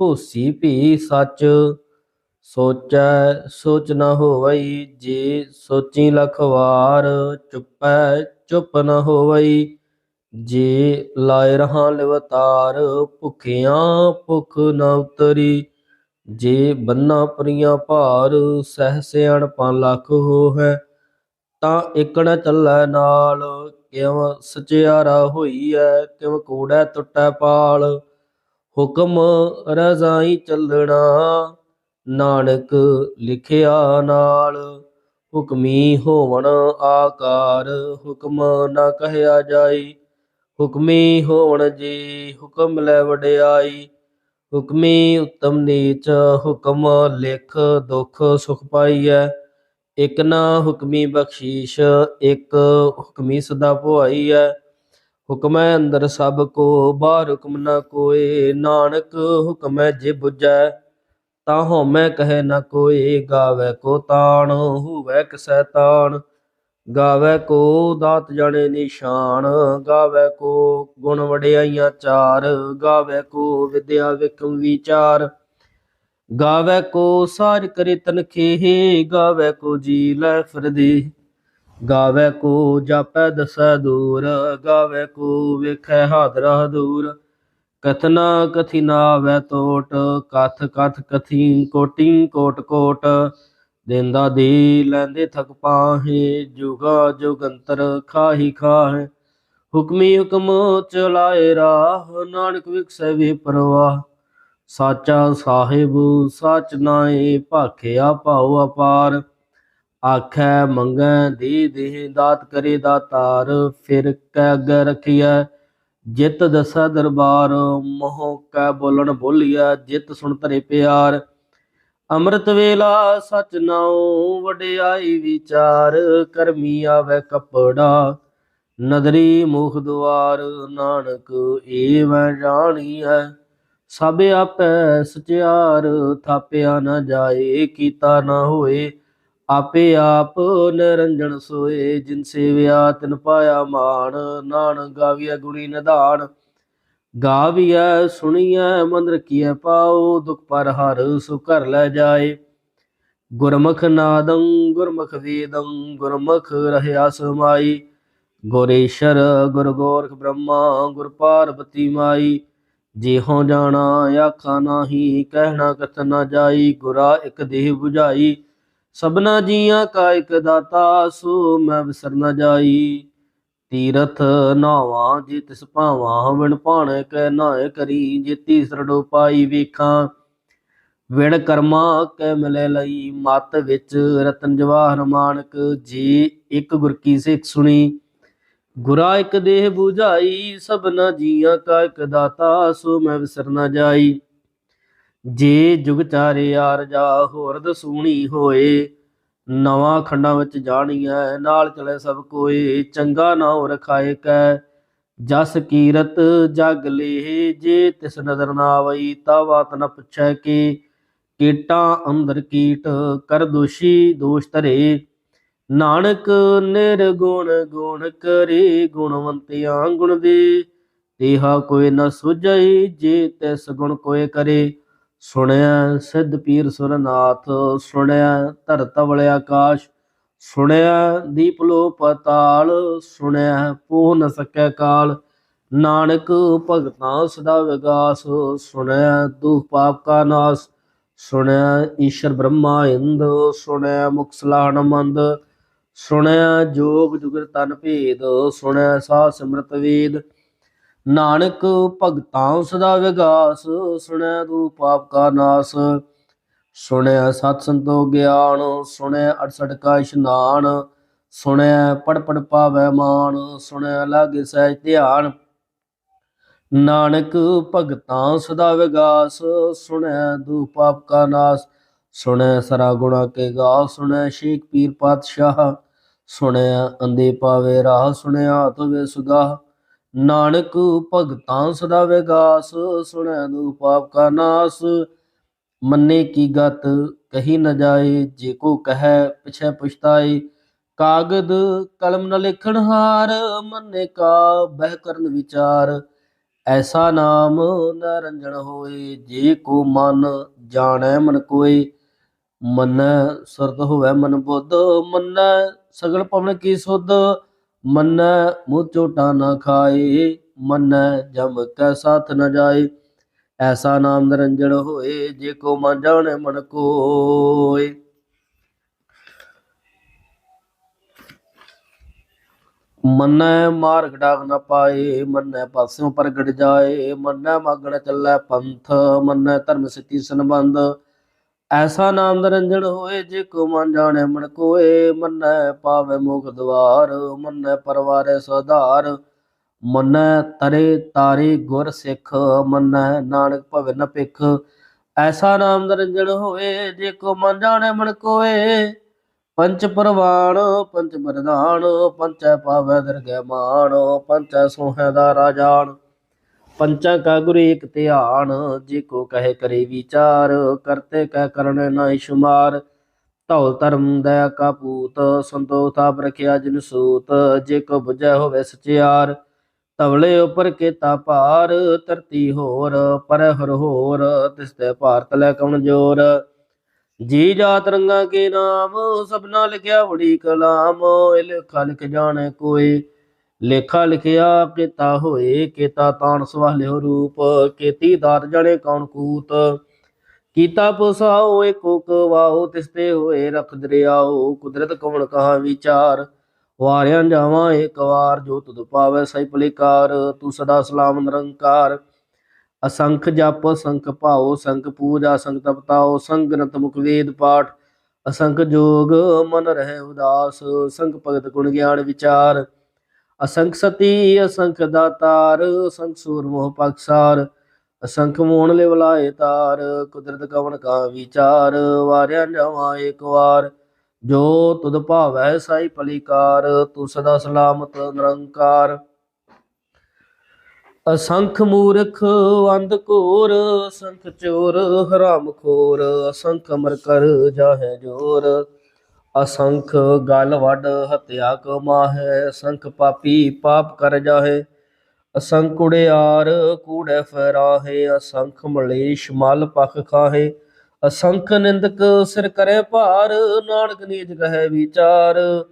ਹੋਸੀ ਭੀ ਸੱਚ ਸੋਚੈ, ਸੋਚ ਨ ਹੋਵਈ ਜੇ ਸੋਚੀ ਲਖ ਵਾਰ, ਚੁੱਪੈ, ਚੁੱਪ ਨ ਹੋਵਈ ਜੇ ਲਾਇ ਰਹਾ ਲਿਵਤਾਰ, ਭੁਖਿਆਂ ਭੁਖ ਨ ਉਤਰੀ ਜੇ ਬੰਨਾ ਪਰੀਆਂ ਭਾਰ, ਸਹਿ ਸਿਆਣਪਾਂ ਲੱਖ ਹੋਹੈ, ਤਾਂ ਇਕ ਚੱਲੈ ਨਾਲ ਕਿਵ ਸਚਿਆਰਾ ਹੋਈ ਐ ਕਿਵ ਕੂੜੈ ਟੁੱਟੈ ਪਾਲ। ਹੁਕਮ ਰਜ਼ਾਈ ਚੱਲਣਾ, ਨਾਨਕ ਲਿਖਿਆ ਨਾਲ। ਹੁਕਮੀ ਹੋਵਣ ਆਕਾਰ, ਹੁਕਮ ਨਾ ਕਹਿਆ ਜਾਈ। ਹੁਕਮੀ ਹੋਵਣ ਜੀ, ਹੁਕਮ ਲੈ ਵਡਿਆਈ। ਹੁਕਮੀ ਉਤਮ ਨੀਚ, ਹੁਕਮ ਲਿਖ ਦੁਖ ਸੁਖ ਪਾਈਐ। ਇਕ ਨਾ ਹੁਕਮੀ ਬਖਸ਼ੀਸ਼, ਇਕ ਹੁਕਮੀ ਸਦਾ ਭੁਆਈਐ। ਹੁਕਮੈ ਅੰਦਰ ਸਭ ਕੋ, ਬਾਹਰ ਹੁਕਮ ਨਾ ਕੋਏ। ਨਾਨਕ ਹੁਕਮੈ ਜੇ 부ਜੈ ਤਾਂ ਹਉਮੈ ਕਹੈ ਨਾ ਕੋਏ। ਗਾਵੇ ਕੋ ਤਾਣ, ਹੋਵੇ ਕਿਸੈ ਤਾਣ। ਗਾਵੇ ਕੋ ਦਾਤ ਜਾਣੇ ਨਿਸ਼ਾਨ। ਗਾਵੇ ਕੋ ਗੁਣ ਵਡਿਆਈਆਂ ਚਾਰ। ਗਾਵੇ ਕੋ ਵਿਦਿਆ ਵਿਕਮ ਵਿਚਾਰ। ਗਾਵੇ ਕੋ ਸਾਰ ਕਰੇ ਤਨਖੇ ਗਾਵੇ ਕੋ ਜੀ ਲੈ ਫਰਦੀ। ਗਾਵੇ ਕੋ ਜਾਪੈ ਦਸੈ ਦੂਰ ਗਾਵੇ ਕੋ ਵੇਖੈ ਹਾਦਰਾ ਦੂਰ। ਕਥਨਾ ਕਥੀ ਨਾ ਆਵੈ ਕਥ ਕਥ ਕਥੀ ਕੋਟੀ ਕੋਟ ਕੋਟ। ਦੇਂਦਾ ਦੇ ਲੈਂਦੇ ਥਕ ਪਾਹੇ, ਜੁਗਾ ਜੁਗੰਤਰ ਖਾਹੀ ਖਾਹੇ। ਹੁਕਮੀ ਹੁਕਮ ਚਲਾਏ ਰਾਹ, ਨਾਨਕ ਵਿਖਸੈ ਵੇ ਪਰਵਾਹ। ਸਾਚਾ ਸਾਹਿਬ, ਸਚ ਨਾਏ, ਭਾਖਿਆ ਭਾਉ ਅਪਾਰ। ਆਖੈ ਮੰਗੈ ਦੇ ਦੇ ਦਾਤ ਕਰੇ ਦਾਤਾਰ ਫਿਰ ਕੈ ਅਗੇ ਰਖੀਐ, ਜਿਤ ਦਸੈ ਦਰਬਾਰ, ਮੋਹ ਕੈ ਬੋਲਣ ਬੋਲੀਐ, ਜਿਤ ਸੁਣ ਧਰੇ ਪਿਆਰ। ਅੰਮ੍ਰਿਤ ਵੇਲਾ ਸਚ ਨਾਉ, ਵਡਿਆਈ ਵਿਚਾਰ ਕਰਮੀ ਆਵੇ ਕਪੜਾ। ਨਦਰੀ ਮੁਖ ਦੁਆਰ, ਨਾਨਕ ਏਵੈ ਜਾਣੀਐ, ਸਭ ਆਪੈ ਸਚਿਆਰ, ਥਾਪਿਆ ਨਾ ਜਾਏ, ਕੀਤਾ ਨਾ ਹੋਏ। ਆਪੇ ਆਪ ਨਿਰੰਜਨ ਸੋਏ, ਜਿਨ ਸੇਵਿਆ ਤਿਨ ਪਾਇਆ ਮਾਨ ਨਾਨ ਗਾਵੀਐ ਗੁਣੀ ਨਿਧਾਨ, ਗਾਵੀਐ ਸੁਣੀਐ ਮਨ ਰਖੀਐ ਪਾਉ ਦੁਖ ਪਰ ਹਰ ਸੁ ਕਰ ਲੈ ਜਾਏ। ਗੁਰਮੁਖ ਨਾਦੰ, ਗੁਰਮੁਖ ਵੇਦੰ, ਗੁਰਮੁਖ ਰਹਿਆ ਸਮਾਈ। ਗੁਰੇਸ਼ਰ ਗੁਰ ਗੋਰਖ ਬ੍ਰਹਮਾ, ਗੁਰ ਪਾਰਬਤੀ ਮਾਈ। ਜਿਹੋ ਜਾਣਾ, ਆਖਾ ਨਾਹੀ, ਕਹਿਣਾ ਕਥ ਨਾ ਜਾਈ, ਗੁਰਾ ਇੱਕ ਦੇਹ 부ਝਾਈ ਸਭਨਾ ਜੀਆਂ ਕਾ ਇਕ ਦਾਤਾ, ਸੋ ਮੈਂ ਵਿਸਰ ਨ ਜਾਈ। ਤੀਰਥ ਨਾਵਾਂ, ਜੇ ਤਿਸ ਭਾਵਾਂ, ਵਿਣ ਭਾਣੇ ਕੈ ਨਾਏ ਕਰੀ। ਜੇ ਤੀਸਰੜੋ ਪਾਈ ਵੇਖਾਂ, ਵਿਣ ਕਰਮਾ ਕੈ ਮਿਲੇ ਲਈ। ਮਤ ਵਿੱਚ ਰਤਨ ਜਵਾਹਰ ਮਾਨਕ, ਜੀ ਇੱਕ ਗੁਰ ਕੀ ਸਿੱਖ ਸੁਣੀ, ਗੁਰਾ ਇੱਕ ਦੇਹ 부ਝਾਈ ਸਭਨਾ ਜੀਆਂ ਕਾ ਇਕ ਦਾਤਾ, ਸੋ ਮੈਂ ਵਿਸਰ ਨ ਜਾਈ। ਜੇ ਜੁਗ ਚਾਰੇ ਆਰ ਜਾ ਹੋਰ ਦਸੂਣੀ ਹੋਏ, ਨਵਾਂ ਖੰਡਾਂ ਵਿੱਚ ਜਾਣੀਐ, ਨਾਲ ਚਲੇ ਸਭ ਕੋਏ, ਚੰਗਾ ਨਾਉ ਰਖਾਏ ਕੈ, ਜਸ ਕੀਰਤ ਜਗ ਲੇ ਜੇ ਤਿਸ ਨਦਰ ਨਾ ਆਵਈ ਤਾ ਬਾਤ ਨ ਪੁੱਛੈ ਕਿ, ਕੀਟਾਂ ਅੰਦਰ ਕੀਟ, ਕਰ ਦੋਸ਼ੀ ਦੋਸ਼ ਧਰੇ। ਨਾਨਕ ਨਿਰਗੁਣ ਗੁਣ ਕਰੇ, ਗੁਣਵੰਤਿਆਂ ਗੁਣ ਦੇ, ਤੇਹਾ ਕੋਈ ਨ ਸੁਝਈ, ਜੇ ਤਿਸ ਗੁਣ ਕੋਏ ਕਰੇ। ਸੁਣਿਆ ਸਿੱਧ ਪੀਰ ਸੁਰਨਾਥ, ਸੁਣਿਆ ਧਰਤ ਵਲੇ ਆਕਾਸ਼ ਸੁਣਿਆ ਦੀਪ ਲੋ ਪਤਾਲ ਸੁਣਿਆ ਪੂਹ ਨ ਸਕੈ ਕਾਲ। ਨਾਨਕ ਭਗਤਾਂ ਸਦਾ ਵਿਗਾਸ, ਸੁਣਿਆ ਦੁਖ ਪਾਪ ਕਾ ਨਾਸ, ਸੁਣਿਆ ਈਸ਼ਰ ਬ੍ਰਹਮਾ ਇੰਦ, ਸੁਣਿਆ ਮੁਖ ਮੰਦ, ਸੁਣਿਆ ਜੋਗ ਜੁਗਰ ਤਨ ਭੇਦ, ਸੁਣਿਆ ਸਾਹ ਸਿਮਰਤ ਵੇਦ। ਨਾਨਕ ਭਗਤਾਂ ਸਦਾ ਵਿਗਾਸ, ਸੁਣੈ ਤੂ ਪਾਪ ਕਾ ਨਾਸ। ਸੁਣਿਆ ਸਤ ਸੰਤੋ ਗਿਆਨ ਸੁਣਿਆ 68 ਕਾ ਇਸ਼ਨਾਨ ਸੁਣਿਆ ਪੜ ਪੜ ਪਾਵੈ ਮਾਨ ਸੁਣਿਆ ਲਾਗੇ ਸਹਿਜ ਧਿਆਨ। ਨਾਨਕ ਭਗਤਾਂ ਸਦਾ ਵਿਗਾਸ ਸੁਣਿਆ ਦੂ ਪਾਪ ਕਾ ਨਾਸ। ਸੁਣੈ ਸਰਾ ਗੁਣਾ ਕੇ ਗਾ, ਸੁਣੈ ਸ਼ੇਖ ਪੀਰ ਪਾਤਸ਼ਾਹ। ਸੁਣਿਆ ਅੰਦੇ ਪਾਵੇ ਰਾਹ ਸੁਣਿਆ ਤਵੇ ਸੁਗਾ ਨਾਨਕ ਭਗਤਾਂ ਸਦਾ ਵਿਗਾਸ, ਸੁਣੈ ਦੂ ਪਾਪ ਕਾ ਨਾਸ। ਮੰਨੇ ਕੀ ਗਤ, ਕਹੀ ਨ ਜਾਏ, ਜੇ ਕੋ ਕਹੈ, ਪਿਛੈ ਪੁਛਤਾਏ। ਕਾਗਦ ਕਲਮ ਨ ਲਿਖਣ ਹਾਰ, ਮੰਨੇ ਕਾ ਬਹਿ ਕਰਨ ਵਿਚਾਰ। ਐਸਾ ਨਾਮ ਨਰੰਜਣ ਹੋਏ, ਜੇ ਕੋ ਮਨ ਜਾਣੈ ਮਨ ਕੋਏ। ਮੰਨੈ ਸੁਰਤ ਹੋਵੈ ਮਨ ਬੁੱਧ, ਮੰਨੈ ਸਗਲ ਭਵਨ ਕੀ ਸੁਧ। ਮੰਨੈ ਮੂੰਹ ਝੋਟਾ ਨਾ ਖਾਏ, ਮੰਨੈ ਜਮ ਕੈ ਸਾਥ ਨ ਜਾਏ। ਐਸਾ ਨਾਮ ਨਿਰੰਜਨ ਹੋਏ, ਜੇ ਕੋ ਮਨ ਜਾਣੈ ਮਨ ਕੋਏ। ਮੰਨੈ ਮਾਰਗ ਡਾਗ ਨ ਪਾਏ, ਮੰਨੈ ਪਾਸਿਓਂ ਪ੍ਰਗਟ ਜਾਏ। ਮੰਨੈ ਮਾਗਣ ਚੱਲੈ ਪੰਥ, ਮੰਨੈ ਧਰਮ ਸਿੱਖੀ ਸੰਬੰਧ। ਐਸਾ ਨਾਮ ਨਿਰੰਜਨ ਹੋਏ ਜੇ ਕੋ ਮਨ ਜਾਣੈ ਮਨ ਕੋਏ, ਮੰਨੈ ਪਾਵੇ ਮੁਖ ਦਵਾਰ, ਮੰਨੈ ਪਰਵਾਰੇ ਸੁਧਾਰ। ਮੰਨੈ ਤਰੇ ਤਾਰੇ ਗੁਰ ਸਿੱਖ, ਮੰਨੈ ਨਾਨਕ ਭਵੇ ਨ ਐਸਾ ਨਾਮ ਨਿਰੰਜਨ ਹੋਏ ਜੇ ਕੋ ਮਨ ਜਾਣੈ ਮਨ ਕੋਏ, ਪੰਚ ਪਰਵਾਣ ਪੰਚ ਬਰਦਾਨ ਪੰਚੈ ਪਾਵੈ ਦਰਗਹਿ ਮਾਣ, ਪੰਚੈ ਸੋਹੈ ਦਾ ਰਾਜਾਨ। ਪੰਚਾਂ ਕਾ ਗੁਰ ਏਕ ਧਿਆਨ, ਜੇ ਕੋ ਕਹੇ ਕਰੇ ਵਿਚਾਰ, ਕਰਤੇ ਕਹਿ ਕਰਨੇ ਨਾਹੀ ਸ਼ੁਮਾਰ। ਧੌਲ ਧਰਮ ਦਇਆ ਕਾ ਪੂਤ ਸੰਤੋਖ ਆਪ ਰਖਿਆ ਜਿਨ ਸੂਤ, ਜੇ ਕੋ ਬੁਝੈ ਹੋਵੇ ਸਚਿਆਰ। ਤਵਲੇ ਉਪਰ ਕੇਤਾ ਭਾਰ, ਧਰਤੀ ਹੋਰ, ਪਰ ਹਰ ਹੋਰ, ਤਿਸ ਤੇ ਭਾਰਤ ਲੈ ਕਉਣ ਜੋਰ। ਜੀ ਜਾਤ ਰੰਗਾ ਕੇ ਨਾਮ, ਸਭਨਾ ਲਿਖਿਆ ਬੜੀ ਕਲਾਮ ਲਿਖਾ ਲਿਖ ਜਾਣੇ ਕੋਈ। ਲੇਖਾ ਲਿਖਿਆ, ਕੀਤਾ ਹੋਏ, ਕੀਤਾ ਤਾਣ ਸਵਾਲਿਓ ਰੂਪ, ਕੀਤੀ ਦਾਤ ਜਣੇ ਕੌਣ ਕੂਤ। ਕੀਤਾ ਪੋਸਾਓ ਏਕੋ ਕਵਾਓ ਤਿਸਤੇ ਹੋਏ ਰਖ ਦਰਿਆਓ, ਕੁਦਰਤ ਕਵਣ ਕਹਾ ਵਿਚਾਰ। ਵਾਰਿਆਂ ਜਾਵਾਂ ਏਕ ਵਾਰ, ਜੋ ਤੁਧ ਪਾਵੈ ਸਈ ਭਲਿਕਾਰ, ਤੂੰ ਸਦਾ ਸਲਾਮ ਨਿਰੰਕਾਰ। ਅਸੰਖ ਜਪ, ਸੰਖ ਭਾਉ, ਸੰਖ ਪੂਜਾ ਅਸੰਖ ਤਪਤਾਉ ਸੰਗ ਗ੍ਰੰਥ ਮੁਖ ਵੇਦ ਪਾਠ। ਅਸੰਖ ਜੋਗ, ਮਨ ਰਹਿ ਉਦਾਸ, ਸੰਖ ਭਗਤ ਗੁਣ ਗਿਆਨ ਵਿਚਾਰ। ਅਸੰਖ ਸਤੀ, ਅਸੰਖ ਦਾਤਾਰ, ਅਸੰਖ ਸੂਰ ਮੋਹ ਪਕਸਾਰ ਅਸੰਖ ਮੋਹਣ ਲੈ ਵਲਾਏ ਤਾਰ, ਕੁਦਰਤ ਕਵਣ ਕਾ ਵਿਚਾਰ, ਵਾਰਿਆ ਜਾਵਾਂ ਏਕ ਵਾਰ, ਜੋ ਤੁਧ ਭਾਵੈ ਸਾਈ ਭਲੀਕਾਰ ਤੂੰ ਸਦਾ ਸਲਾਮਤ ਨਿਰੰਕਾਰ। ਅਸੰਖ ਮੂਰਖ, ਅੰਧ ਕੋਰ ਅਸੰਖ ਚੋਰ, ਹਰਾਮ ਖੋਰ, ਅਸੰਖ ਅਮਰ ਕਰ ਜਾਹੇ ਜੋਰ। ਅਸੰਖ ਗਲ ਵੱਡ ਹਤਿਆ ਕਮਾਹੈ ਅਸੰਖ ਪਾਪੀ ਪਾਪ ਕਰ ਜਾਹੇ। ਅਸੰਖ ਉੜਿਆਰ ਕੂੜੇ ਫਰਾਹੇ, ਅਸੰਖ ਮਲੇਸ਼ ਮਲ ਪਖ ਖਾਹੇ। ਅਸੰਖ ਨਿੰਦਕ ਸਿਰ ਕਰੇ ਭਾਰ, ਨਾਨਕ ਨੀਜ ਕਹੈ ਵਿਚਾਰ।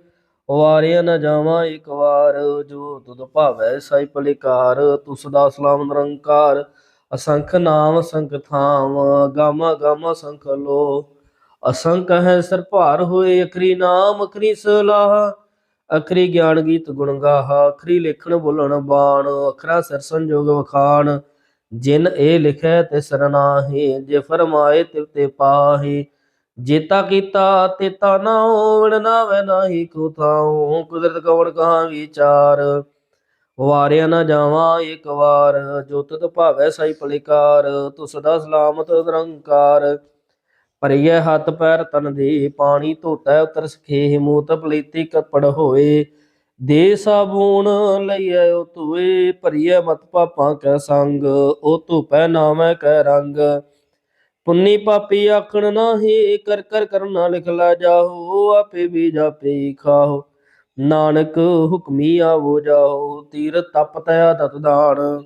ਵਾਰਿਆ ਨਾ ਜਾਵਾਂ ਇੱਕ ਵਾਰ, ਜੋ ਤੁਧ ਭਾਵੈ ਸਾਈ ਭਲਿਕਾਰ, ਤੁਸ ਦਾ ਸਲਾਮ ਨਿਰੰਕਾਰ। ਅਸੰਖ ਨਾਮ ਅਸੰਖ ਥਾਮ, ਗਮ ਗਾਮਾ ਸੰਖ ਲੋ। ਅਸੰਖ ਹੈ ਸਰ ਭਾਰ ਹੋਏ, ਅਖਰੀ ਨਾਮ, ਅਖਰੀ ਸਲਾਹ। ਅਖਰੀ ਗਿਆਨ ਗੀਤ ਗੁਣ ਗਾਹਾ, ਅਖਰੀ ਲਿਖਣ ਬੋਲਣ ਬਾਣ, ਅਖਰਾ ਸਿਰ ਸੰਜੋਗ ਵਖਾਣ। ਜਿਨ ਇਹ ਲਿਖੈ ਤੇ ਸਰਨਾਹੀ ਜੇ ਫਰਮਾਏ ਤਿਵ ਤੇ ਪਾਹੀ। ਜੇਤਾ ਕੀਤਾ ਤੇਤਾ ਨਾ ਹੋਵਣ ਨਾਵੇ ਨਾਹੀ ਕੋ ਥਾਉ, ਕੁਦਰਤ ਕਵਣ ਕਹਾ ਵਿਚਾਰ। ਵਾਰਿਆ ਨਾ ਜਾਵਾਂ ਇੱਕ ਵਾਰ, ਜੋ ਤਤ ਭਾਵੈ ਸਾਈ ਭਲਿਕਾਰ, ਤੁਸ ਦਾ ਸਲਾਮਤ ਨਿਰੰਕਾਰ। ਭਰੀਏ ਹੱਥ ਪੈਰ ਤਨ ਦੇ, ਪਾਣੀ ਧੋਤੈ ਉਤਰ ਸਖੇ ਮੂਤ ਪਲੀਤੀ ਕੱਪੜ ਹੋਏ। ਦੇ ਸਾਬੂਨ ਲਈਐ ਉਹ ਧੋਏ ਭਰੀਏ ਮਤ ਪਾਪਾਂ ਕੈ ਸੰਗ ਉਹ ਧੂਪੈ ਨਾਮੈ ਕੈ ਰੰਗ। ਪੁੰਨੀ ਪਾਪੀ ਆਖਣ ਨਾਹੀ, ਕਰ ਕਰ ਕਰਨਾ ਲਿਖ ਲਾ ਜਾਹੋ, ਆਪੇ ਵੀ ਜਾਪੇ ਖਾਓ ਨਾਨਕ ਹੁਕਮੀ ਆਵੋ ਜਾਓ ਤੀਰ ਤਪ ਤੈ ਦਤ ਦਾਨ।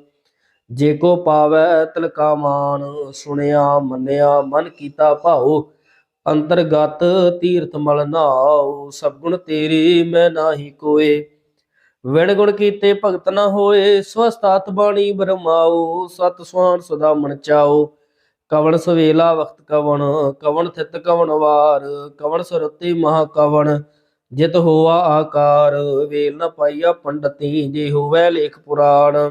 ਜੇ ਕੋ ਪਾਵੈ ਤਿਲਕਾ ਮਾਨ ਸੁਣਿਆ, ਮੰਨਿਆ, ਮਨ ਕੀਤਾ ਭਾਉ, ਅੰਤਰਗਤ ਤੀਰਥ ਮਲ ਨਾਉ, ਸਭ ਗੁਣ ਤੇਰੇ ਮੈਂ ਨਾਹੀ ਕੋਏ। ਵਿਣ ਗੁਣ ਕੀਤੇ ਭਗਤ ਨਾ ਹੋਏ, ਸਵਸਤਾਤ ਬਾਣੀ ਬਰਮਾਉ, ਸਤ ਸੁਆਨ ਸਦਾ ਮਨ ਚਾਓ ਕਵਣ ਸਵੇਲਾ ਵਖਤ ਕਵਣ ਕਵਣ ਥਿਤ ਕਵਣ ਵਾਰ, ਕਵਣ ਸੁਰਤੀ ਮਹਾ ਕਵਣ, ਜਿਤ ਹੋਆ ਆਕਾਰ, ਵੇਲ ਨ ਪਾਈਆ ਪੰਡਤੀ, ਜੇ ਹੋਵੇ ਲੇਖ ਪੁਰਾਣ।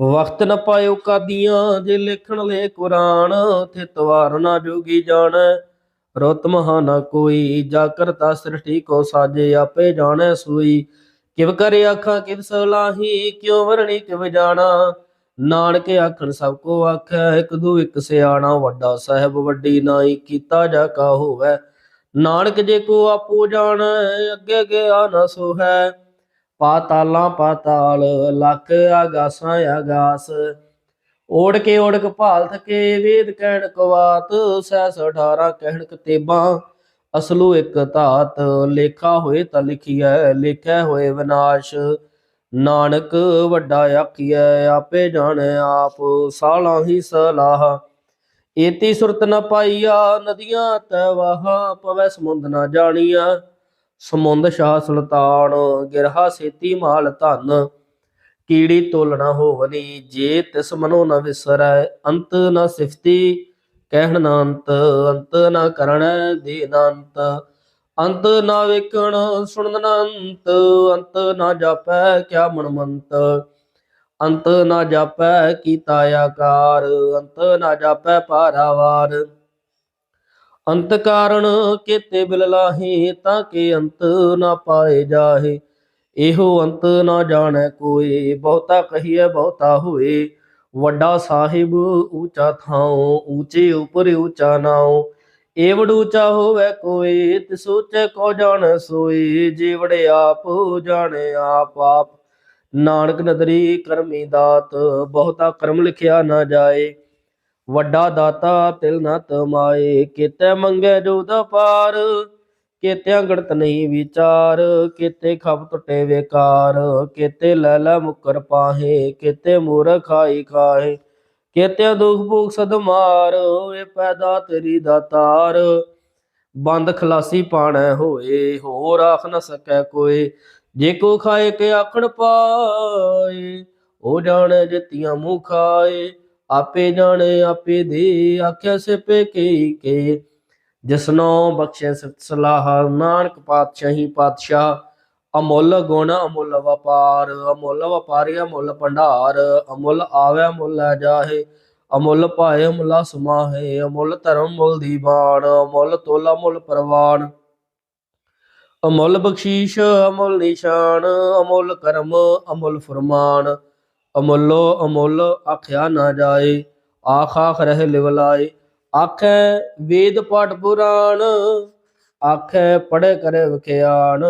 ਵਕਤ ਨ ਪਾਇਓ ਕਾਦੀਆਂ ਜੇ ਲਿਖਣ ਲੈ ਕੁਰਾਨ ਥਿਤ ਵਾਰ ਨਾ ਜੋਗੀ ਜਾਣੈ। ਰੁਤ ਮਹਾ ਕੋਈ, ਜਾ ਕਰਤਾ ਸ੍ਰਿਸ਼ਟੀ ਕੋ ਸਾਜੇ ਆਪੇ ਜਾਣੈ ਸੋਈ। ਕਿਵ ਕਰੇ ਆਖਾਂ, ਕਿਵ ਸਲਾਹੀ, ਕਿਉ ਵਰਣੀ, ਕਿਵ ਜਾਣਾ। ਨਾਨਕ ਆਖਣ ਸਭ ਕੋ ਆਖੈ, ਇਕ ਦੂ ਇਕ ਸਿਆਣਾ, ਵੱਡਾ ਸਾਹਿਬ ਵੱਡੀ ਨਾਈ ਕੀਤਾ ਜਾ ਕਾ ਹੋਵੈ। ਨਾਨਕ ਜੇ ਕੋ ਆਪੋ ਜਾਣ, ਅੱਗੇ ਗਿਆ ਨਾ ਸੋਹੈ। ਪਾਤਾਲਾਂ ਪਾਤਾਲ, ਲੱਖ ਆਗਾਸਾਂ ਆਗਾਸ ਓੜ ਕੇ ਓੜਕ ਭਾਲ ਥਕੇ ਵੇਦ ਕਹਿਣ ਕਵਾਤ ਸੈਸ 18 ਕਹਿਣ ਕਤੇਬਾਂ। ਅਸਲੂ ਇੱਕ ਧਾਤ, ਲੇਖਾ ਹੋਏ ਤਾਂ ਲਿਖੀਐ ਲਿਖਿਆ ਹੋਏ ਵਿਨਾਸ਼। ਨਾਨਕ ਵੱਡਾ ਆਖੀਐ, ਆਪੇ ਜਾਣੈ ਆਪ, ਸਾਲਾਂ ਹੀ ਸਲਾਹ। ਏਤੀ ਸੁਰਤ ਨ ਪਾਈਆ, ਨਦੀਆਂ ਤੈ ਵਾਹਾ, ਪਵੈ ਸਮੁੰਦ ਨ ਜਾਣੀਆਂ ਸਮੁੰਦ ਸ਼ਾਹ ਸੁਲਤਾਨ, ਗਿਰਹਾ ਸੇਤੀ ਮਾਲ ਧਨ, ਕੀੜੀ ਤੋਲਣਾ ਹੋਵਨੀ, ਜੇ ਤਿਸ ਮਨੋ ਨ ਵਿਸਰੈ, ਅੰਤ ਨ ਸਿਫਤੀ, ਕਹਿਣ ਨਾ ਅੰਤ ਅੰਤ ਨ ਕਰਣ ਦੇ ਅੰਤ ਅੰਤ ਨ ਵੇਖਣ ਸੁਣਨ ਅੰਤ ਅੰਤ ਨ ਜਾਪੈ ਕਿਆ ਮਨਮੰਤ, ਅੰਤ ਨ ਜਾਪੈ ਕੀਤਾ ਆਕਾਰ, ਅੰਤ ਨ ਜਾਪੈ ਪਾਰਾਵਾਰ ਅੰਤ ਕਾਰਣ ਕੀਤੇ ਬਿਲ ਲਾਹੀ, ਤਾਂ ਕਿ ਅੰਤ ਨਾ ਪਾਏ ਜਾਹੇ। ਇਹੋ ਅੰਤ ਨਾ ਜਾਣੈ ਕੋਈ ਬਹੁਤਾ ਕਹੀਐ, ਬਹੁਤਾ ਹੋਏ। ਵੱਡਾ ਸਾਹਿਬ ਊਚਾ ਥਾਉ, ਊਚੇ ਉਪਰ ਊਚਾ ਨਾਉ। ਏਵੜ ਊਚਾ ਹੋਵੇ ਕੋਈ ਤਿ ਸੋਚੈ ਕੋ ਜਾਣ ਸੋਈ ਜੀਵੜ ਆਪ ਜਾਣੇ ਆਪ ਆਪ। ਨਾਨਕ ਨਦਰੀ ਕਰਮੀ ਦਾਤ, ਬਹੁਤਾ ਕਰਮ ਲਿਖਿਆ ਨਾ ਜਾਏ। ਵੱਡਾ ਦਾਤਾ ਤਿਲ ਨਾ ਤਮਾਏ, ਕਿਤੇ ਮੰਗੇ ਜੋ ਦਾ ਪਾਰ ਕੇਤਿਆਂ ਗਣਤ ਨਹੀਂ ਵਿਚਾਰ, ਕੇਤੇ ਖਪ ਟੁੱਟੇ ਵੇਕਾਰ, ਕੇਤੇ ਲੈ ਲੈ ਮੁਕਰ ਪਾਹੇ, ਕੇਤੇ ਮੂਰਖ ਖਾਈ ਖਾਏ ਕੇਤਿਆਂ ਦੁਖ ਭੂਖ ਸਦ ਏ ਪੈਦਾ ਤੇਰੀ ਦਾਤਾਰ ਬੰਦ ਖਲਾਸੀ ਪਾਣਾ ਹੋਏ, ਹੋਰ ਆਖ ਨਾ ਸਕੈ ਕੋਏ, ਜੇ ਕੋ ਖਾਏ ਕੇ ਆਖਣ ਪਾਏ, ਉਹ ਜਾਣੈ ਜਿਤੀਆਂ ਮੂੰਹ ਖਾਏ। ਆਪੇ ਜਾਣੇ, ਆਪੇ ਦੇ, ਆਖਿਆ ਸਿਪੇ ਕੇ ਕੇ। ਜਿਸਨੋ ਬਖਸ਼ੇ ਸਿਫਤ ਸਲਾਹ, ਨਾਨਕ ਪਾਤਸ਼ਾਹੀ ਪਾਤਸ਼ਾਹ। ਅਮੁੱਲ ਗੁਣ, ਅਮੁੱਲ ਵਪਾਰ, ਅਮੁੱਲ ਵਪਾਰੀ, ਅਮੁੱਲ ਭੰਡਾਰ। ਅਮੁੱਲ ਆਵੇ, ਮੁੱਲ ਲੈ ਜਾਹੇ। ਅਮੁੱਲ ਪਾਏ ਅਮੁੱਲਾ ਸਮਾਹੇ। ਅਮੁੱਲ ਧਰਮ, ਮੁੱਲ ਦੀਵਾਨ ਅਮੁੱਲ ਤੋਲਾ ਮੁੱਲ ਪ੍ਰਵਾਨ। ਅਮੁੱਲ ਬਖਸ਼ੀਸ਼, ਅਮੁੱਲ ਨਿਸ਼ਾਨ। ਅਮੁੱਲ ਕਰਮ, ਅਮੁੱਲ ਫਰਮਾਨ। ਅਮੁੱਲੋ, ਅਮੁੱਲ, ਆਖਿਆ ਨਾ ਜਾਏ, ਆਖ ਆਖ ਰਹਿ ਲਿਵਲਾਏ। ਆਖੈ, ਵੇਦ ਪਾਠ ਪੁਰਾਣ, ਆਖੈ, ਪੜ੍ਹੇ ਕਰੇ ਵਿਖਿਆਣ।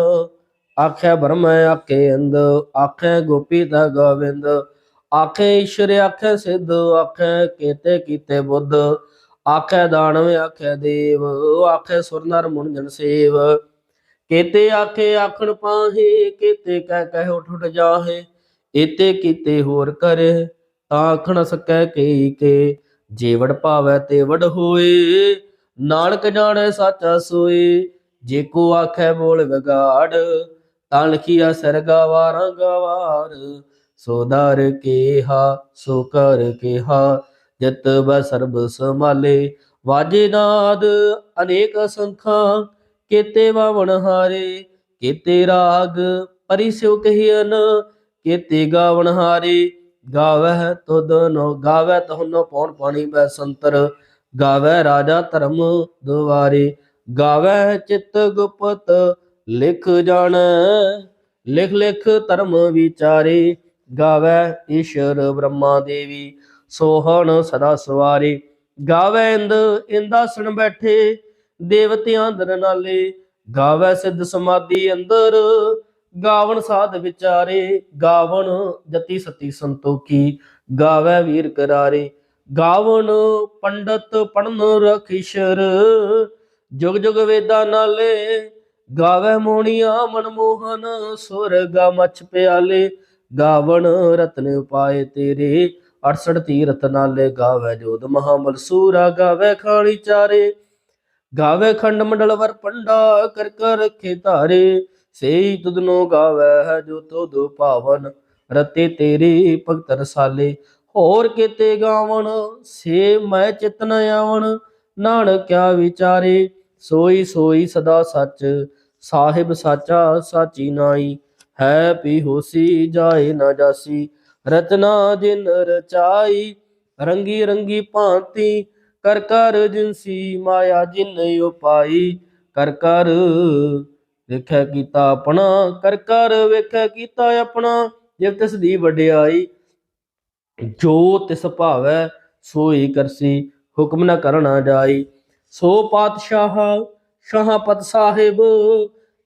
ਆਖੈ, ਬ੍ਰਹਮ ਆਖੇ ਅੰਦ ਆਖੈ, ਗੋਪੀ ਤਾ ਗੋਵਿੰਦ ਆਖੈ, ਈਸ਼ਰ ਆਖੈ ਸਿੱਧ, ਆਖੈ, ਕੀਤੇ ਕੀਤੇ ਬੁੱਧ। ਆਖੈ, ਦਾਨਵ ਆਖੈ ਦੇਵ, ਆਖੈ, ਸੁਰ ਨਰ ਮੁਨ ਜਨ ਸੇਵ। ਕੀਤੇ ਆਖੇ ਆਖਣ ਪਾਹੇ, ਕੀਤੇ ਕਹਿ ਕਹਿ ਉਠ ਉਠ ਜਾਹੇ। ਏਤੇ ਕੀਤੇ ਹੋਰ ਕਰੇ, ਤਾਂ ਆਖਣ ਸਕੈ ਕਈ ਕੇ। ਜੇਵੜ ਭਾਵੈ ਤੇ ਵਡ ਹੋਏ, ਨਾਨਕ ਜਾਣੈ ਸਾਚਾ ਸੋਏ। ਜੇ ਕੋ ਆਖੈ ਬੋਲ ਵਿਗਾੜ, ਤਾਂ ਲਿਖੀਆ ਸਰਗਾ ਵਾਰਾਂ ਗਵਾਰ। ਸੋ ਕੇਹਾ, ਸੋ ਕਰ ਕੇਹਾ, ਜਤ ਬੈ ਸਰਬ ਸਮਾਲੇ ਵਾਜੇ ਨਾਦ ਅਨੇਕ ਸੰਖਾਂ, ਕੀਤੇ ਵਾਵਣ ਹਾਰੇ। ਕੀਤੇ ਰਾਗ ਪਰਿ ਸਿਉ ਕੀਤੇ ਗਾਵਣ ਹਾਰੇ, ਗਾਵਹਿ ਤੁਧ ਨੋ ਗਾਵੈ ਤਹੁਨੋ ਪੌਣ ਪਾਣੀ ਬੈ ਸੰਤਰ ਗਾਵੈ ਰਾਜਾ ਧਰਮ ਦੁਆਰੇ ਗਾਵੈ ਚਿਤ ਗੁਪਤ ਲਿਖ ਜਾਣ, ਲਿਖ ਲਿਖ ਧਰਮ ਵਿਚਾਰੇ ਗਾਵੈ ਈਸ਼ਰ ਬ੍ਰਹਮਾ ਦੇਵੀ, ਸੋਹਣ ਸਦਾ ਸਵਾਰੇ ਗਾਵੈ ਇੰਦ ਇੰਦਾਸਣ ਬੈਠੇ, ਦੇਵਤਿਆਂ ਅੰਦਰ ਨਾਲੇ ਗਾਵੈ ਸਿੱਧ ਸਮਾਧੀ ਅੰਦਰ ਗਾਵਣ ਸਾਧ ਵਿਚਾਰੇ ਗਾਵਣ ਜਤੀ ਸਤੀ ਸੰਤੋਖੀ, ਗਾਵੈ ਵੀਰ ਕਰਾਰੇ। ਗਾਵਣ ਪੰਡਤ ਪੜਨ ਰਖੀਸ਼ਰ, ਜੁਗ ਜੁਗ ਵੇਦਾਂ ਨਾਲੇ, ਗਾਵੈ ਮੋਣੀਆਂ ਮਨਮੋਹਨ, ਸੁਰਗਾ ਮਛ ਪਿਆਲੇ। ਗਾਵਣ ਰਤਨ ਉਪਾਏ ਤੇਰੇ 68 ਤੀਰਥ ਨਾਲੇ ਗਾਵੈ ਜੋਧ ਮਹਾਬਲ ਸੂਰਾ ਗਾਵੈ ਖਾਣੀ ਚਾਰੇ। ਗਾਵੇ ਖੰਡ ਮੰਡਲ ਵਰ ਪੰਡਾ, ਕਰ ਕਰ ਰਖੇ ਧਾਰੇ ਸੇਈ ਤੁਧਨੋ ਗਾਵੇ ਹੈ ਜੋ ਤੁਧ ਭਾਵਨ, ਰਤੇ ਤੇਰੇ ਭਗਤ ਰਸਾਲੇ। ਹੋਰ ਕਿਤੇ ਗਾਵਣ, ਸੇ ਮੈਂ ਚਿਤਨ ਆਵਣ ਨਾਨਕ ਵਿਚਾਰੇ, ਸੋਈ ਸੋਈ ਸਦਾ ਸੱਚ, ਸਾਹਿਬ ਸਾਚਾ ਸਾਚੀ ਨਾਈ। ਹੈ ਪੀ ਹੋਸੀ, ਜਾਏ ਨਾ ਜਾਸੀ ਰਚਨਾ ਜਿਨ ਰਚਾਈ, ਰੰਗੀ ਰੰਗੀ ਭਾਂਤੀ, ਕਰ ਕਰ ਜਿਨਸੀ ਮਾਇਆ ਜਿਨ ਉਪਾਈ, ਕਰ ਕਰ ਵੇਖੈ ਕੀਤਾ ਆਪਣਾ, ਕਰ ਕਰ ਵੇਖੈ ਕੀਤਾ ਆਪਣਾ, ਜਿਵ ਤਿਸ ਦੀ ਵਡਿਆਈ, ਜੋ ਤਿਸ ਭਾਵੈ ਸੋਈ ਕਰਸੀ, ਹੁਕਮ ਨ ਕਰਨਾ ਜਾਈ। ਸੋ ਪਾਤਸ਼ਾਹ ਸ਼ਾਹਪਤ ਸਾਹਿਬ,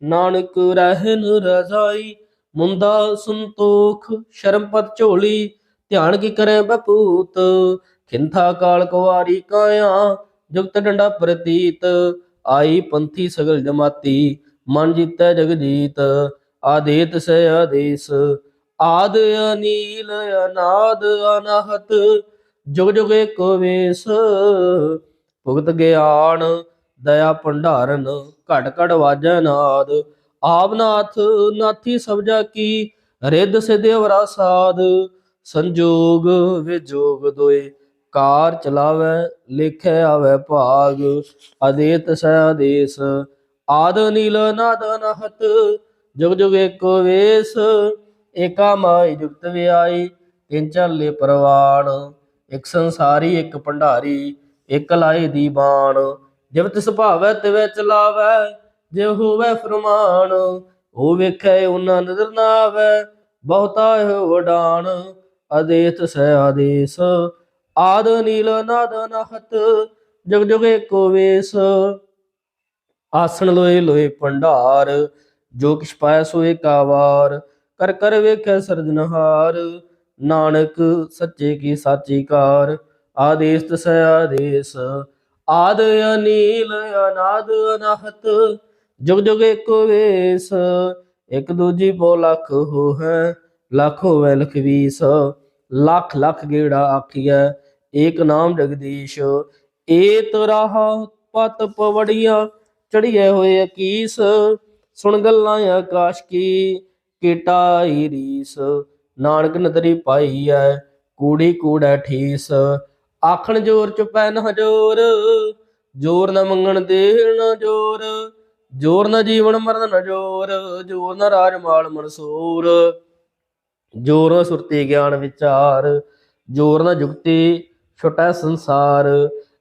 ਨਾਨਕ ਰਹਿਨ ਰਜ਼ਾਈ ਮੁੰਦਾ ਸੰਤੋਖ ਸ਼ਰਮਪਤ ਝੋਲੀ, ਧਿਆਨ ਕੀ ਕਰੇ ਬਪੂਤ, ਖਿੰਥਾ ਕਾਲ ਕੁਵਾਰੀ ਕਾਇਆ, ਜੁਗਤ ਡੰਡਾ ਪ੍ਰਤੀਤ, ਆਈ ਪੰਥੀ ਸਗਲ ਜਮਾਤੀ। ਮਨ ਜੀਤੈ ਜਗਜੀਤ, ਆਦੇਤ ਸੇ ਆਦੇਸ। ਆਦ ਅਨੀਲ, ਅਨਾਦ ਅਨਾਹਤ, ਜੁਗ ਜੁਗ ਏਕੋ ਵੇਸ। ਭੁਗਤ ਗਿਆਨ, ਦਇਆ ਭੰਡਾਰਨ, ਘਟ ਘਟ ਵਾਜੈ ਨਾਦ। ਆਵਨਾਥ ਨਾਥੀ ਸਬਜਾ ਕੀ, ਰਿੱਧ ਸਿਧ ਸਾਧ ਸੰਜੋਗ ਵਿਜੋਗ ਦੋਏ, ਕਾਰ ਚਲਾਵੈ, ਲਿਖੈ ਆਵੈ ਭਾਗ। ਅਦੇਤ ਸੈ ਆਦੇਸ ਆਦ ਨੀਲ ਨਾਦ ਅਨਹਤ ਜੁਗ ਜੁਗ ਏਕੋ ਵੇਸ, ਏਕਾ ਮਾਈ ਜੁਗਤ ਵਿਆਈ, ਤਿੰਨ ਚਾਲੇ ਪ੍ਰਵਾਨ ਇੱਕ ਸੰਸਾਰੀ, ਇੱਕ ਭੰਡਾਰੀ, ਇੱਕ ਲਾਏ ਦੀ ਬਾਣ। ਜਿਵ ਤਿਸ ਭਾਵੈ ਤਿਵੈ ਚਲਾਵੈ, ਜਿਵ ਹੋਵੈ ਫਰਮਾਨ, ਉਹ ਵੇਖੈ ਉਹਨਾਂ ਨਜ਼ਰ ਨਾ ਆਵੈ ਬਹੁਤਾ ਵਡਾਣ ਵਡਾਨ ਅਦੇਸ ਸੈ ਆਦੇਸ। ਆਦ ਨੀਲ ਨਾਦ ਨਹਤ, ਜਗ ਜੁਗ ਏਕੋ ਵੇਸ ਆਸਣ ਲੋਏ ਲੋਏ ਭੰਡਾਰ, ਜੋ ਕਿਛ ਪਾਇਆ ਸੋ ਏਕਾ ਕਰ ਕਰ ਵੇਖੈ ਸਰਜਨਹਾਰ ਨਾਨਕ ਸੱਚੇ ਕੀ ਸਾਚੀ ਕਾਰ, ਆਦੇਸ ਤਸੈ ਆਦੇਸ, ਆਦ ਅਨੀਲ ਅਨਾਦ ਅਨਾਹਤ, ਜੁਗ ਜੁਗ ਏਕੋ ਵੇਸ, ਇਕ ਦੂਜੀ ਪੋ ਲੱਖ ਹੋ ਹੈ ਲੱਖ ਹੋਵੇ ਲਖ ਵੀਸ ਲੱਖ ਲੱਖ ਗੇੜਾ ਆਖੀਐ, ਏਕ ਨਾਮ ਜਗਦੀਸ਼, ਏਤ ਰਾਹ ਪਤ ਪਵੜੀਆਂ ਚੜੀਏ ਹੋਏ ਅਕੀਸ, ਸੁਣ ਗੱਲਾਂ ਆਕਾਸ਼ ਕੀ ਕੀਟਾਈ ਰੀਸ। ਨਾਨਕ ਨਦਰੀ ਪਾਈ ਐ, ਕੂੜੀ ਕੂੜੈ ਠੀਸ। ਆਖਣ ਜੋਰ ਚੁਪੈ ਨਾ ਜੋਰ ਜੋਰ ਨਾ ਮੰਗਣ ਦੇਣ ਨਾ ਜੋਰ ਜੋਰ ਨਾ ਜੀਵਨ ਮਰਨ ਨਾ ਜੋਰ ਜੋਰ ਨਾ ਰਾਜ ਮਾਲ ਮਨਸੂਰ। ਜੋਰ ਨਾ ਸੁਰਤੀ ਗਿਆਨ ਵਿਚਾਰ, ਜੋਰ ਨਾ ਜੁਗਤੀ ਛੋਟਾ ਸੰਸਾਰ।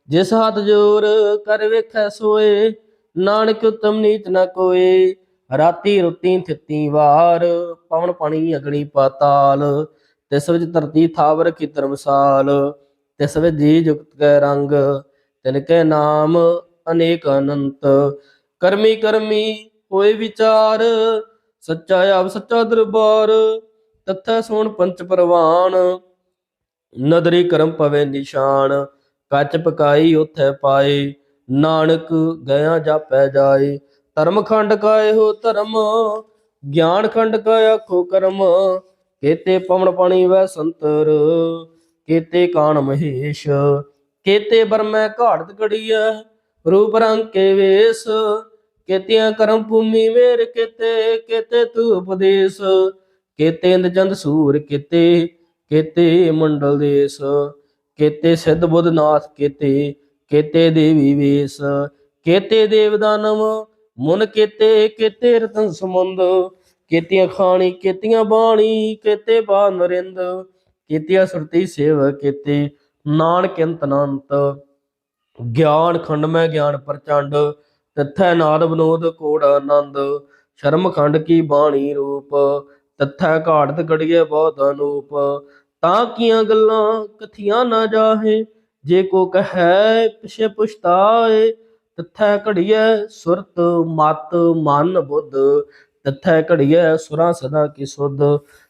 ਜਿਸ ਹੱਥ ਜੋਰ, ਕਰ ਵੇਖੈ ਸੋਏ ਨਾਨਕ ਉਤਮ ਨੀਚ ਨ ਕੋਏ, ਰਾਤੀ ਰੁੱਤੀ ਥਿੱਤੀ ਵਾਰ, ਪਵਨ ਪਾਣੀ ਅਗਣੀ ਪਾਤਾਲ, ਤਿਸ ਵਿੱਚ ਧਰਤੀ ਥਾਵਰ ਕੀ ਧਰਮਸਾਲ, ਤਿਸ ਵਿੱਚ ਜੀ ਜੁਗਤ ਕੈ ਰੰਗ, ਤਿਨ ਕੈ ਨਾਮ ਅਨੇਕ ਅਨੰਤ। ਕਰਮੀ ਕਰਮੀ ਹੋਏ ਵਿਚਾਰ, ਸੱਚਾ ਆਪ ਸੱਚਾ ਦਰਬਾਰ, ਤਥਾ ਸੋਣ ਪੰਚ ਪ੍ਰਵਾਨ। ਨਦਰੀ ਕਰਮ ਪਵੇ ਨਿਸ਼ਾਨ, ਕੱਚ ਪਕਾਈ ਉਥੈ ਪਾਏ ਨਾਨਕ ਗਿਆ ਜਾਪੈ ਜਾਏ, ਧਰਮ ਖੰਡ ਕਾਏ ਹੋ ਧਰਮ, ਗਿਆਨ ਖੰਡ ਕਾ ਆਖੋ ਕਰਮ, ਕੇਤੇ ਪਵਨ ਪਾਣੀ ਵੈ ਸੰਤਰ, ਕੇਤੇ ਕਾਣ ਮਹੇਸ਼, ਕੇਤੇ ਬਰਮੈ ਘਾੜਤ ਕੜੀਐ ਰੂਪ ਰੰਗ ਕੇ ਵੇਸ, ਕੇਤਿਆਂ ਕਰਮ ਭੂਮੀ ਮੇਰ ਕੀਤੇ, ਕੇਤੇ ਤੂ ਉਪਦੇਸ਼, ਕੇਤੇ ਇੰਦ ਚੰਦ ਸੂਰ ਕੇਤੇ ਕੇਤੇ ਮੰਡਲ ਦੇਸ, ਕੇਤੇ ਸਿੱਧ ਬੁੱਧ ਨਾਥ ਕੇਤੇ ਕੇਤੇ ਦੇਵੀ ਵੇਸ, ਕੇਤੇ ਦੇਵ ਦਾਨਵ ਮੁਨ ਕੇਤੇ ਕੇਤੇ ਰਤਨ ਸਮੁੰਦ ਕੇਤੀਆਂ ਖਾਣੀ, ਕੇਤੀਆਂ ਬਾਣੀ, ਕੇਤੇ ਬਾ ਨਰਿੰਦ, ਕੇਤੀਆਂ ਸੁਰਤੀ ਸੇਵ ਕੇਤੇ ਨਾਨਕ ਅੰਤ ਗਿਆਨ ਖੰਡ ਮੈਂ ਗਿਆਨ ਪ੍ਰਚੰਡ, ਤਥੈ ਨਾਦ ਬਨੋਦ ਕੋੜ ਆਨੰਦ। ਸ਼ਰਮ ਖੰਡ ਕੀ ਬਾਣੀ ਰੂਪ, ਤਥੈ ਘਾੜਤ ਗੜੀਏ ਬਹੁਤ ਅਨੂਪ। ਤਾਂ ਕੀਆਂ ਗੱਲਾਂ ਕਥੀਆਂ ਨਾ ਜਾਹੇ ਜੇ ਕੋ ਕਹੈ ਪਿਛੇ ਪੁਛਤਾਏ, ਤਥੈ ਘੜੀਐ ਸੁਰਤ ਮਤ ਮਨ ਬੁੱਧ। ਤਥੈ ਘੜੀਐ ਸੁਰਾਂ ਸਦਾ ਕੀ ਸੁਧ।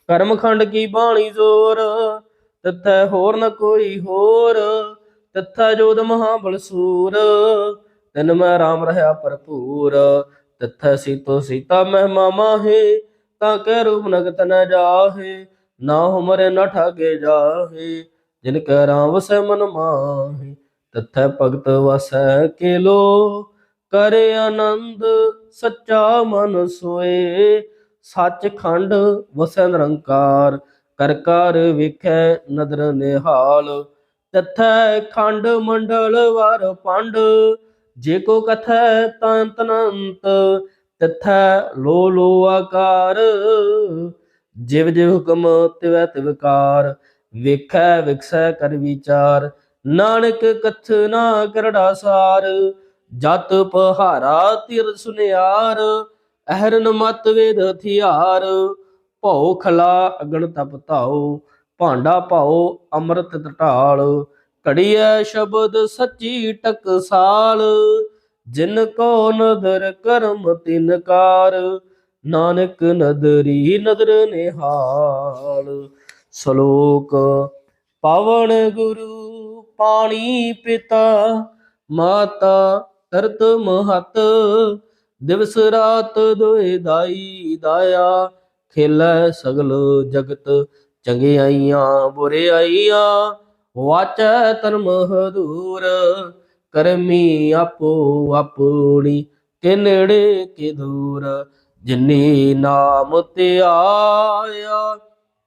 ਕਰਮ ਖੰਡ ਕੀ ਬਾਣੀ ਜ਼ੋਰ, ਤਥੈ ਹੋਰ ਨ ਕੋਈ ਹੋਰ। ਤਥਾ ਜੋਦ ਮਹਾਬਲ ਸੂਰ, ਤਿਨ ਮੈਂ ਰਾਮ ਰਹਾ ਭਰਪੂਰ। ਤਥਾ ਸੀਤੋ ਸੀਤਾ ਮਹਿਮਾ ਮਾਹੇ, ਤਾਂ ਕਹਿ ਰੂਪ ਨਗਤ ਨ ਜਾਹੇ, ਨਾ ਹੁਮਰੇ ਨ ਠਾਗੇ ਜਾਹੇ। ਜਿਨ ਕੈ ਰਾਮ ਵਸੈ ਮਨ ਮਾਹੀ, ਤਥੈ ਭਗਤ ਵਸੈ ਕੇ ਲੋ ਕਰੇ ਆਨੰਦ ਸੱਚਾ ਮਨ ਸੋਏ ਸੱਚ ਵਸੈ ਨਿਰੰਕਾਰ। ਕਰ ਕਰ ਵੇਖੈ ਨਦਰ ਨਿਹਾਲ, ਤਥੈ ਖੰਡ ਮੰਡਲ ਵਰ ਪੰਡ। ਜੇ ਕੋ ਕਥੈ ਤਾਂ ਤਨੰਤ, ਤਥੈ ਲੋ ਲੋ ਆਕਾਰ। ਜਿਵ ਜਿਵ ਹੁਕਮ ਤਿਵੈ ਤਿਵਕਾਰ ਵੇਖੈ ਵਿਖਸੈ ਕਰ ਵਿਚਾਰ, ਨਾਨਕ ਕਥ ਨਾ ਕਰੜਾ ਸਾਰ, ਜਤ ਪਹਾਰਾ ਤਿਰ ਸੁਨਿਆਰ, ਅਹਰਨ ਮਤ ਵੇਦ ਹਥਿਆਰ, ਭਉ ਖਲਾ ਅਗਨ ਤਪ ਧਾਉ, ਭਾਂਡਾ ਭਾਉ ਅੰਮ੍ਰਿਤ ਢਾਲ ਘੜੀਐ ਸ਼ਬਦ ਸੱਚੀ ਟਕਸਾਲ ਜਿਨ ਕੋ ਨਦਰ ਕਰਮ ਤਿਨ ਕਾਰ, ਨਾਨਕ ਨਦਰੀ ਨਦਰ ਨਿਹਾਲ। ਸ਼ਲੋਕ, ਪਵਨ ਗੁਰੂ ਪਾਣੀ ਪਿਤਾ, ਮਾਤਾ ਧਰਤ ਮਹਤ, ਦਿਵਸ ਰਾਤ ਦੋਇ ਦਾਈ ਦਾਇਆ, ਖੇਲੈ ਸਗਲ ਜਗਤ, ਚੰਗਿਆਈਆਂ ਬੁਰਿਆਈਆਂ, ਵਾਚੈ ਧਰਮ ਹਦੂਰ, ਕਰਮੀ ਆਪੋ ਆਪਣੀ ਕੇ ਨੇੜੇ ਕੇ ਦੂਰ, ਜਿਨੀ ਨਾਮ ਤੇ